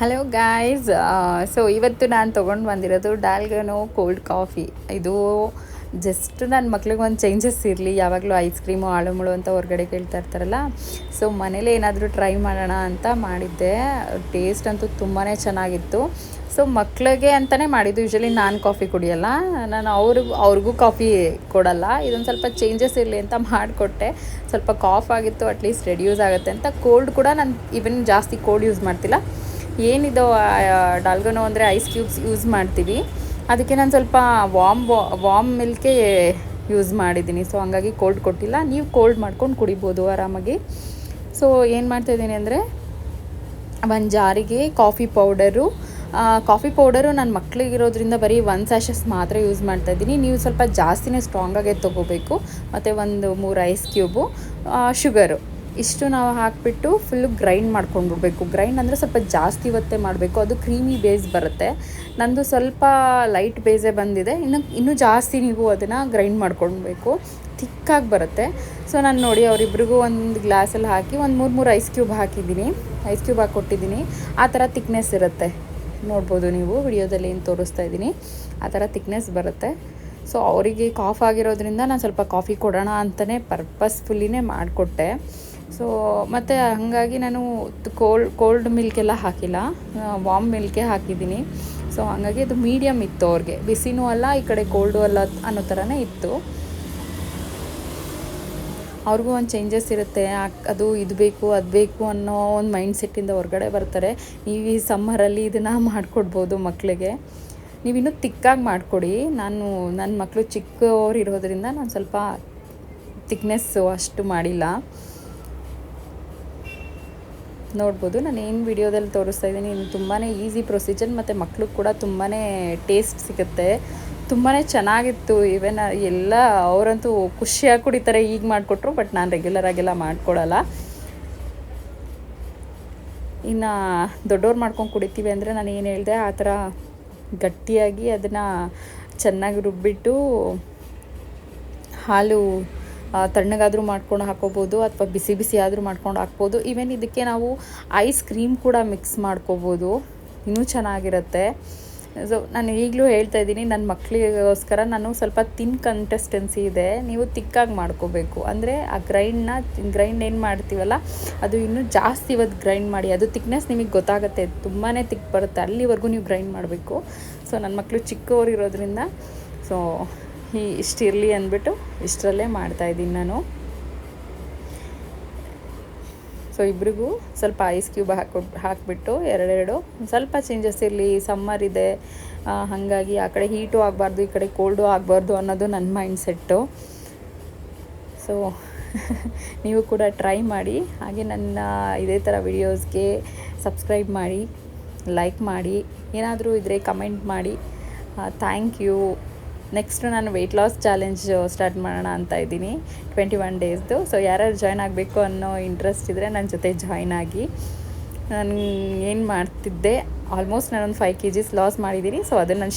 Hello guys so ಇವತ್ತು ನಾನು ತೊಗೊಂಡು ಬಂದಿರೋದು ಡಾಲ್ಗನೋ ಕೋಲ್ಡ್ ಕಾಫಿ ಇದು ಜಸ್ಟ್ ನನ್ನ ಮಕ್ಳಿಗೆ ಒಂದು ಚೇಂಜಸ್ ಇರಲಿ. ಯಾವಾಗಲೂ ಐಸ್ ಕ್ರೀಮು ಆಳುಮುಳು ಅಂತ ಹೊರಗಡೆ ಕೇಳ್ತಾ ಇರ್ತಾರಲ್ಲ. ಸೊ ಮನೇಲಿ ಏನಾದರೂ ಟ್ರೈ ಮಾಡೋಣ ಅಂತ ಮಾಡಿದ್ದೆ. ಟೇಸ್ಟ್ ಅಂತೂ ತುಂಬಾ ಚೆನ್ನಾಗಿತ್ತು. ಸೊ ಮಕ್ಳಿಗೆ ಅಂತಲೇ ಮಾಡಿದ್ದು. ಯೂಶಲಿ ನಾನು ಕಾಫಿ ಕುಡಿಯಲ್ಲ. ನಾನು ಅವ್ರಿಗೂ ಅವ್ರಿಗೂ ಕಾಫಿ ಕೊಡಲ್ಲ. ಇದೊಂದು ಸ್ವಲ್ಪ ಚೇಂಜಸ್ ಇರಲಿ ಅಂತ ಮಾಡಿಕೊಟ್ಟೆ. ಸ್ವಲ್ಪ ಕಾಫ್ ಆಗಿತ್ತು. ಅಟ್ಲೀಸ್ಟ್ ರೆಡ್ಯೂಸ್ ಆಗುತ್ತೆ ಅಂತ. ಕೋಲ್ಡ್ ಕೂಡ ನಾನು ಈವನ್ ಜಾಸ್ತಿ ಕೋಲ್ಡ್ ಯೂಸ್ ಮಾಡ್ತಿಲ್ಲ. ಏನಿದು ಡಾಲ್ಗನೋ ಅಂದರೆ ಐಸ್ ಕ್ಯೂಬ್ಸ್ ಯೂಸ್ ಮಾಡ್ತೀವಿ. ಅದಕ್ಕೆ ನಾನು ಸ್ವಲ್ಪ ವಾಮ್ ವಾಮ್ ಮಿಲ್ಕೇ ಯೂಸ್ ಮಾಡಿದ್ದೀನಿ. ಸೊ, ಹಂಗಾಗಿ ಕೋಲ್ಡ್ ಕೊಟ್ಟಿಲ್ಲ. ನೀವು ಕೋಲ್ಡ್ ಮಾಡ್ಕೊಂಡು ಕುಡಿಬೋದು ಆರಾಮಾಗಿ. ಸೊ, ಏನು ಮಾಡ್ತಾಯಿದ್ದೀನಿ ಅಂದರೆ ಒಂದು ಜಾರಿಗೆ ಕಾಫಿ ಪೌಡರು. ಕಾಫಿ ಪೌಡರು ನನ್ನ ಮಕ್ಕಳಿಗಿರೋದ್ರಿಂದ ಬರೀ ಒನ್ ಸ್ಯಾಷಸ್ ಮಾತ್ರ ಯೂಸ್ ಮಾಡ್ತಾಯಿದ್ದೀನಿ ನೀವು ಸ್ವಲ್ಪ ಜಾಸ್ತಿನೇ ಸ್ಟ್ರಾಂಗಾಗೆ ತೊಗೋಬೇಕು. ಮತ್ತು ಒಂದು ಮೂರು ಐಸ್ ಕ್ಯೂಬು ಶುಗರು. ಇಷ್ಟು ನಾವು ಹಾಕಿಬಿಟ್ಟು ಫುಲ್ಲು ಗ್ರೈಂಡ್ ಮಾಡ್ಕೊಂಡ್ಬಿಡ್ಬೇಕು. ಗ್ರೈಂಡ್ ಅಂದರೆ ಸ್ವಲ್ಪ ಜಾಸ್ತಿ ಒತ್ತೆ ಮಾಡಬೇಕು. ಅದು ಕ್ರೀಮಿ ಬೇಸ್ ಬರುತ್ತೆ. ನಂದು ಸ್ವಲ್ಪ ಲೈಟ್ ಬೇಸೇ ಬಂದಿದೆ. ಇನ್ನು, ಇನ್ನೂ ಜಾಸ್ತಿ ನೀವು ಅದನ್ನು ಗ್ರೈಂಡ್ ಮಾಡ್ಕೊಳ್ಬೇಕು. ಥಿಕ್ಕಾಗಿ ಬರುತ್ತೆ. ಸೊ ನಾನು ನೋಡಿ ಅವರಿಬ್ರಿಗೂ ಒಂದು ಗ್ಲಾಸಲ್ಲಿ ಹಾಕಿ ಒಂದು ಮೂರು ಮೂರು ಐಸ್ ಕ್ಯೂಬ್ ಹಾಕಿದ್ದೀನಿ. ಐಸ್ ಕ್ಯೂಬ್ ಹಾಕಿ ಕೊಟ್ಟಿದ್ದೀನಿ. ಆ ಥರ ತಿಕ್ನೆಸ್ ಇರುತ್ತೆ. ನೋಡ್ಬೋದು ನೀವು. ವಿಡಿಯೋದಲ್ಲಿ ಏನು ತೋರಿಸ್ತಾ ಇದ್ದೀನಿ. ಆ ಥರ ತಿಕ್ನೆಸ್ ಬರುತ್ತೆ. ಸೊ ಅವರಿಗೆ ಕಾಫ್ ಆಗಿರೋದ್ರಿಂದ ನಾನು ಸ್ವಲ್ಪ ಕಾಫಿ ಕೊಡೋಣ ಅಂತಲೇ ಪರ್ಪಸ್ಫುಲ್ಲಿನೇ ಮಾಡಿಕೊಟ್ಟೆ. ಸೊ ಮತ್ತು ಹಾಗಾಗಿ ನಾನು ಕೋಲ್ಡ್ ಕೋಲ್ಡ್ ಮಿಲ್ಕೆಲ್ಲ ಹಾಕಿಲ್ಲ. ವಾಮ್ ಮಿಲ್ಕೇ ಹಾಕಿದ್ದೀನಿ. ಸೊ ಹಾಗಾಗಿ ಅದು ಮೀಡಿಯಮ್ ಇತ್ತು ಅವ್ರಿಗೆ. ಬಿಸಿನೂ ಅಲ್ಲ, ಈ ಕಡೆ ಕೋಲ್ಡು ಅಲ್ಲ ಅನ್ನೋ ಥರನೇ ಇತ್ತು. ಅವ್ರಿಗೂ ಒಂದು ಚೇಂಜಸ್ ಇರುತ್ತೆ. ಅದು ಇದು ಬೇಕು, ಅದು ಬೇಕು ಅನ್ನೋ ಒಂದು ಮೈಂಡ್ ಸೆಟ್ಟಿಂದ ಹೊರಗಡೆ ಬರ್ತಾರೆ. ನೀವು ಈ ಸಮ್ಮರಲ್ಲಿ ಇದನ್ನು ಮಾಡಿಕೊಡ್ಬೋದು ಮಕ್ಕಳಿಗೆ ನೀವಿನ್ನೂ ತಿಕ್ಕಾಗಿ ಮಾಡಿಕೊಡಿ. ನಾನು ನನ್ನ ಮಕ್ಕಳು ಚಿಕ್ಕವ್ರು ಇರೋದ್ರಿಂದ ನಾನು ಸ್ವಲ್ಪ ತಿಕ್ನೆಸ್ಸು ಅಷ್ಟು ಮಾಡಿಲ್ಲ. ನೋಡ್ಬೋದು. ನಾನು ಏನು ವಿಡಿಯೋದಲ್ಲಿ ತೋರಿಸ್ತಾ ಇದ್ದೀನಿ ತುಂಬಾ ಈಸಿ ಪ್ರೊಸೀಜರ್ ಮತ್ತು ಮಕ್ಕಳು ಕೂಡ ತುಂಬಾ ಟೇಸ್ಟ್ ಸಿಗುತ್ತೆ. ತುಂಬಾ ಚೆನ್ನಾಗಿತ್ತು. ಈವೆನ್ ಎಲ್ಲ ಅವರಂತೂ ಖುಷಿಯಾಗಿ ಕುಡಿತಾರೆ ಈಗ ಮಾಡಿಕೊಟ್ರು ಬಟ್ ನಾನು ರೆಗ್ಯುಲರಾಗೆಲ್ಲ ಮಾಡ್ಕೊಡಲ್ಲ. ಇನ್ನು ದೊಡ್ಡವ್ರು ಮಾಡ್ಕೊಂಡು ಕುಡಿತೀವಿ ಅಂದರೆ ನಾನು ಏನು ಹೇಳಿದೆ, ಆ ಥರ ಗಟ್ಟಿಯಾಗಿ ಅದನ್ನು ಚೆನ್ನಾಗಿ ರುಬ್ಬಿಟ್ಟು ಹಾಲು ತಣ್ಣಗಾದರೂ ಮಾಡ್ಕೊಂಡು ಹಾಕೋಬೋದು ಅಥವಾ ಬಿಸಿ ಬಿಸಿ ಆದರೂ ಮಾಡ್ಕೊಂಡು ಹಾಕ್ಬೋದು. ಈವನ್ ಇದಕ್ಕೆ ನಾವು ಐಸ್ ಕ್ರೀಮ್ ಕೂಡ ಮಿಕ್ಸ್ ಮಾಡ್ಕೋಬೋದು. ಇನ್ನೂ ಚೆನ್ನಾಗಿರುತ್ತೆ. ಸೊ ನಾನು ಈಗಲೂ ಹೇಳ್ತಾ ಇದ್ದೀನಿ ನನ್ನ ಮಕ್ಕಳಿಗೋಸ್ಕರ ನಾನು ಸ್ವಲ್ಪ ತಿನ್ ಕಂಟೆಸ್ಟೆನ್ಸಿ ಇದೆ. ನೀವು ತಿಕ್ಕಾಗಿ ಮಾಡ್ಕೋಬೇಕು. ಅಂದರೆ ಆ ಗ್ರೈಂಡ್ನ ಗ್ರೈಂಡ್ ಏನು ಮಾಡ್ತೀವಲ್ಲ, ಅದು ಇನ್ನೂ ಜಾಸ್ತಿ ಇವತ್ತು ಗ್ರೈಂಡ್ ಮಾಡಿ, ಅದು ತಿಕ್ನೆಸ್ ನಿಮಗೆ ಗೊತ್ತಾಗುತ್ತೆ. ತುಂಬಾ ತಿಕ್ ಬರುತ್ತೆ. ಅಲ್ಲಿವರೆಗೂ ನೀವು ಗ್ರೈಂಡ್ ಮಾಡಬೇಕು. ಸೊ ನನ್ನ ಮಕ್ಕಳು ಚಿಕ್ಕವರು ಇರೋದ್ರಿಂದ ಸೊ ಈ ಇಷ್ಟಿರಲಿ ಅಂದ್ಬಿಟ್ಟು ಇಷ್ಟರಲ್ಲೇ ಮಾಡ್ತಾಯಿದ್ದೀನಿ ನಾನು. ಸೊ ಇಬ್ರಿಗೂ ಸ್ವಲ್ಪ ಐಸ್ ಕ್ಯೂಬ್ ಹಾಕೊಟ್ ಹಾಕಿಬಿಟ್ಟು ಎರಡೆರಡು ಸ್ವಲ್ಪ ಚೇಂಜಸ್ ಇರಲಿ ಸಮ್ಮರ್ ಇದೆ. ಹಾಗಾಗಿ ಆ ಕಡೆ ಹೀಟು ಆಗಬಾರ್ದು, ಈ ಕಡೆ ಕೋಲ್ಡು ಆಗಬಾರ್ದು ಅನ್ನೋದು ನನ್ನ ಮೈಂಡ್ ಸೆಟ್ಟು ಸೊ ನೀವು ಕೂಡ ಟ್ರೈ ಮಾಡಿ, ಹಾಗೆ ನನ್ನ ಇದೇ ಥರ ವಿಡಿಯೋಸ್ಗೆ ಸಬ್ಸ್ಕ್ರೈಬ್ ಮಾಡಿ ಲೈಕ್ ಮಾಡಿ, ಏನಾದರೂ ಇದ್ದರೆ ಕಮೆಂಟ್ ಮಾಡಿ. ಥ್ಯಾಂಕ್ ಯು ನೆಕ್ಸ್ಟ್ ನಾನು ವೆಯ್ಟ್ ಲಾಸ್ ಚಾಲೆಂಜ್ ಸ್ಟಾರ್ಟ್ ಮಾಡೋಣ ಅಂತ ಇದ್ದೀನಿ. ಟ್ವೆಂಟಿ ಒನ್ ಡೇಸ್ದು ಸೊ ಯಾರ್ಯಾರು ಜಾಯ್ನ್ ಆಗಬೇಕು ಅನ್ನೋ ಇಂಟ್ರೆಸ್ಟ್ ಇದ್ದರೆ ನನ್ನ ಜೊತೆ ಜಾಯ್ನ್ ಆಗಿ. ನಾನು ಏನು ಮಾಡ್ತಿದ್ದೆ? ಆಲ್ಮೋಸ್ಟ್ ನಾನೊಂದು ಫೈವ್ ಕೆ ಜಿಸ್ ಲಾಸ್ ಮಾಡಿದ್ದೀನಿ. ಸೊ ಅದನ್ನು ನಾನು